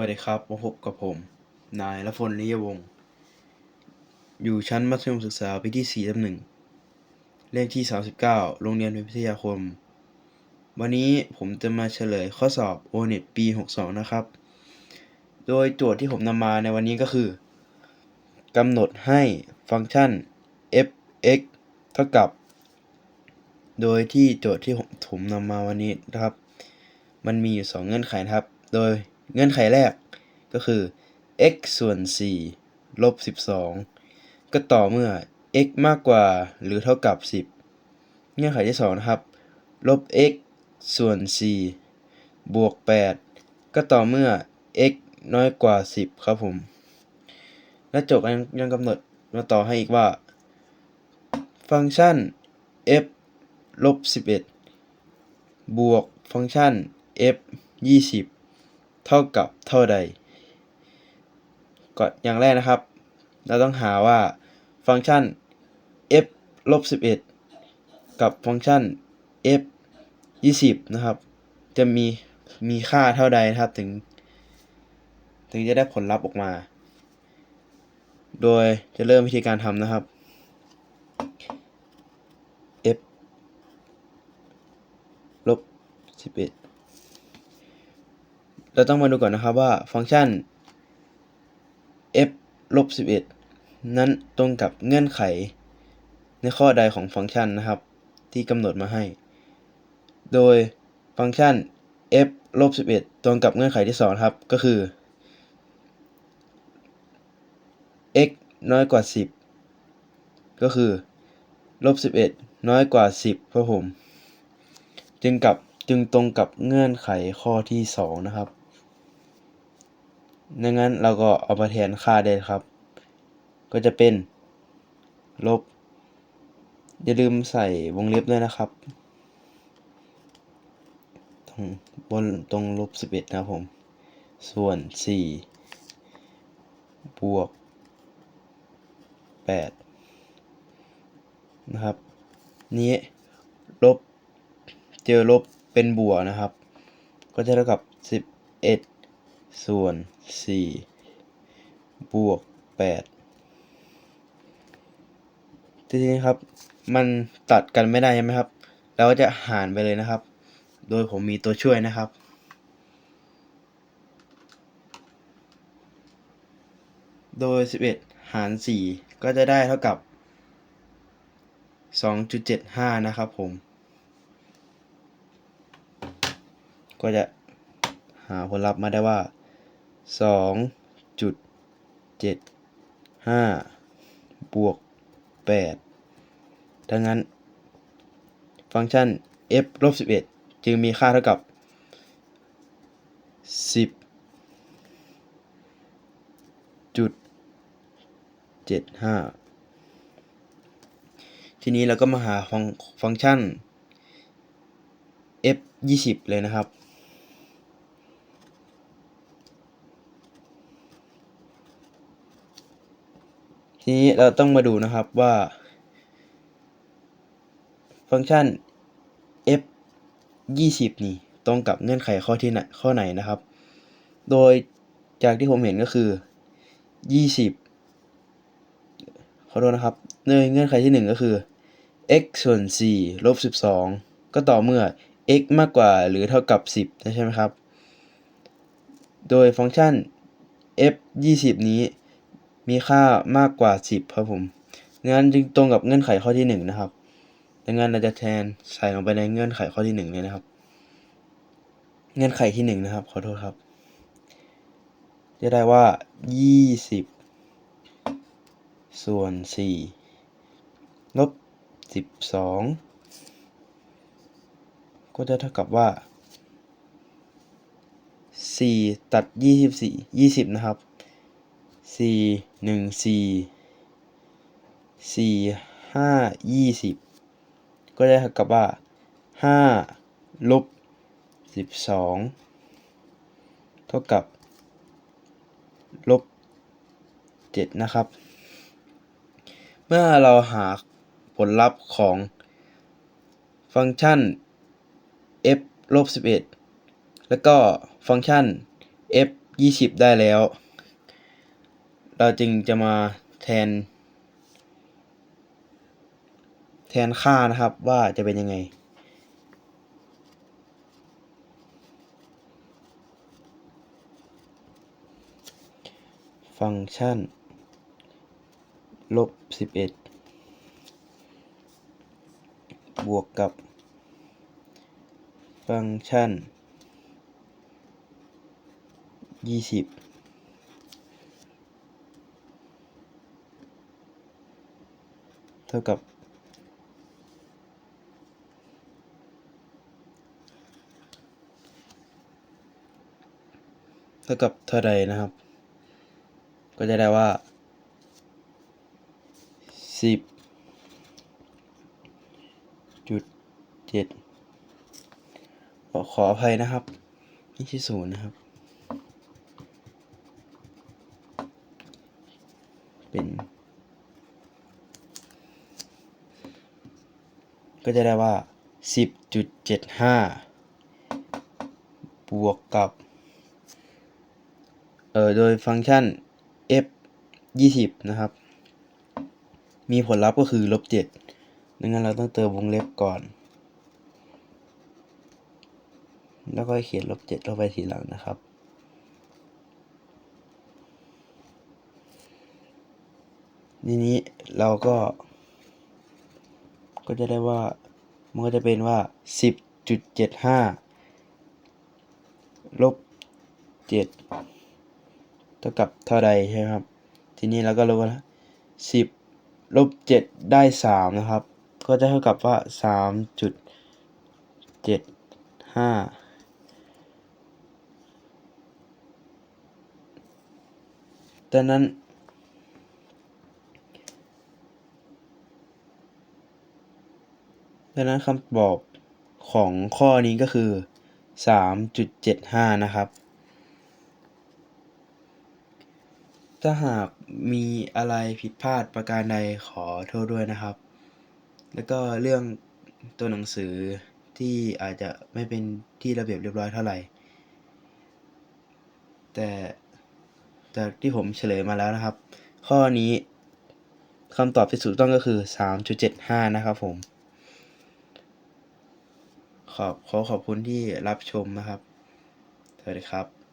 วัสดีครับมาพบกับผม นายละพลนิยวงศ์อยู่ชั้นมัธยมศึกษาปีที่4ทับหนึ่งเลขที่ 39 โรงเรียนพิทยาคม วันนี้ผมจะมาเฉลยข้อสอบ o n e t ปี 62 นะครับ โดยโจทย์ที่ผมนำมาในวันนี้ก็คือกำหนดให้ฟังก์ชัน f(x) เท่ากับ โดยที่โจทย์ที่ผมผมนำมาวันนี้นะครับ มันมีอยู่ 2 เงื่อนไขนะครับ โดย เงื่อนไขแรกก็คือ x ส่วน 4 ลบ 12 ก็ต่อเมื่อ x มากกว่าหรือเท่ากับ 10 เงื่อนไขที่2นะครับ ลบ x ส่วน 4 บวก 8 ก็ต่อเมื่อ x น้อยกว่า 10 ครับผม และโจทย์ยังกำหนดมาต่อให้อีกว่า ฟังก์ชัน f ลบ 11 บวกฟังก์ชัน f 20 เท่ากับเท่าใดก็อย่างแรกนะครับ เราต้องหาว่าฟังก์ชัน f ลบ11 กับฟังก์ชัน f 20 นะครับ จะมีมีค่าเท่าใดนะครับถึง ถึงจะได้ผลลัพธ์ออกมา โดยจะเริ่มวิธีการทำนะครับ f ลบ11 เราต้องมาดูก่อนนะครับว่าฟังก์ชัน f ลบ11 นั้นตรงกับเงื่อนไข ในข้อใดของฟังก์ชันนะครับ ที่กำหนดมาให้ โดยฟังก์ชัน f ลบ11 ตรงกับเงื่อนไขที่2ครับ ก็คือ x น้อยกว่า 10 ก็คือลบ11 น้อยกว่า 10ครับผม จึงกับจึงตรงกับเงื่อนไขข้อที่ 2 นะครับ ดังนั้นเราก็เอามาแทนค่าได้ครับ ก็จะเป็น ลบ อย่าลืมใส่วงเล็บด้วยนะครับ ตรงบนตรงลบ11นะครับผม ส่วน4บวก8นะครับ นี้ลบเจอลบเป็นบวกนะครับ ก็จะเท่ากับ11 ส่วน4บวก8ทีนี้ครับ มันตัดกันไม่ได้ใช่ไหมครับ เราก็จะหารไปเลยนะครับ โดยผมมีตัวช่วยนะครับโดย 11 หาร 4 ก็จะได้เท่ากับ 2.75 นะครับผม ก็จะหาผลลัพธ์มาได้ว่า 2.75บวก8ดังนั้น ฟังก์ชัน f ลบ11จึงมีค่าเท่ากับ10จุด75ทีนี้เราก็มาหาฟังฟังก์ชัน f 20 เลยนะครับ ทีนี้เราต้องมาดูนะครับว่า ฟังก์ชัน f 20 นี่ตรงกับเงื่อนไขข้อที่ไหนข้อไหนนะครับ โดยจากที่ผมเห็นก็คือ 20 ขอโทษนะครับในเงื่อนไขที่ 1 ก็คือ x ส่วน4ลบ12 ก็ต่อเมื่อ x มากกว่าหรือเท่ากับ 10 ใช่ไหมครับ โดยฟังก์ชัน f 20 นี้ มีค่ามากกว่า 10 ครับผมงั้นจึงตรงกับเงื่อนไขข้อที่ 1 นะครับ ดังนั้นเราจะแทนใส่ลงไปในเงื่อนไขข้อที่1เลยนะครับ เงื่อนไขที่ 1 นะครับ ขอโทษครับ จะได้ว่า 20 ส่วน 4 ลบ 12 ก็จะเท่ากับว่า 4 ตัด 24 20 นะครับ 4 1 4 4 5 20ก็จะเท่ากับว่า5ลบ12เท่ากับลบ7นะครับ เมื่อเราหาผลลัพธ์ของฟังก์ชัน f ลบ11 แล้วก็ฟังก์ชัน f ยี่สิบได้แล้ว เราจึงจะมาแทน แทนค่านะครับว่าจะเป็นยังไง ฟังก์ชัน ลบสิบเอ็ดบวกกับ ฟังก์ชันยี่สิบ ท่ากับเท่ากับเท่าใดนะครับ ก็จะได้ว่าสิบจุดเจ็ดขออภัยนะครับ นี่ที่ศูนย์นะครับ เป็น ก็จะได้ว่าสิบจุดเจ็ดห้าบวกกับ เอ่อ โดยฟังก์ชัน f ยี่สิบนะครับ มีผลลัพธ์ก็คือลบเจ็ดดังนั้นเราต้องเติมวงเล็บก่อน แล้วก็เขียนลบเจ็ดเข้าไปทีหลังนะครับทีนี้เราก็ ก็จะได้ว่า มันก็จะเป็นว่าสิบจุดเจ็ดห้าลบเจ็ดเท่ากับเท่าใดใช่ไหมครับ ทีนี้เราก็รู้ว่าสิบลบเจ็ดได้สามนะครับ ก็จะเท่ากับว่าสามจุดเจ็ดห้าดังนั้น ดังนั้นคำตอบของข้อนี้ก็คือสามจุดเจ็ดห้านะครับ ถ้าหากมีอะไรผิดพลาดประการใดขอโทษด้วยนะครับ แล้วก็เรื่องตัวหนังสือที่อาจจะไม่เป็นที่ระเบียบเรียบร้อยเท่าไหร่ แต่จากที่ผมเฉลยมาแล้วนะครับ ข้อนี้คำตอบที่ถูกต้องก็คือ 3.75 นะครับผม ขอบขอขอบคุณที่รับชมนะครับ สวัสดีครับ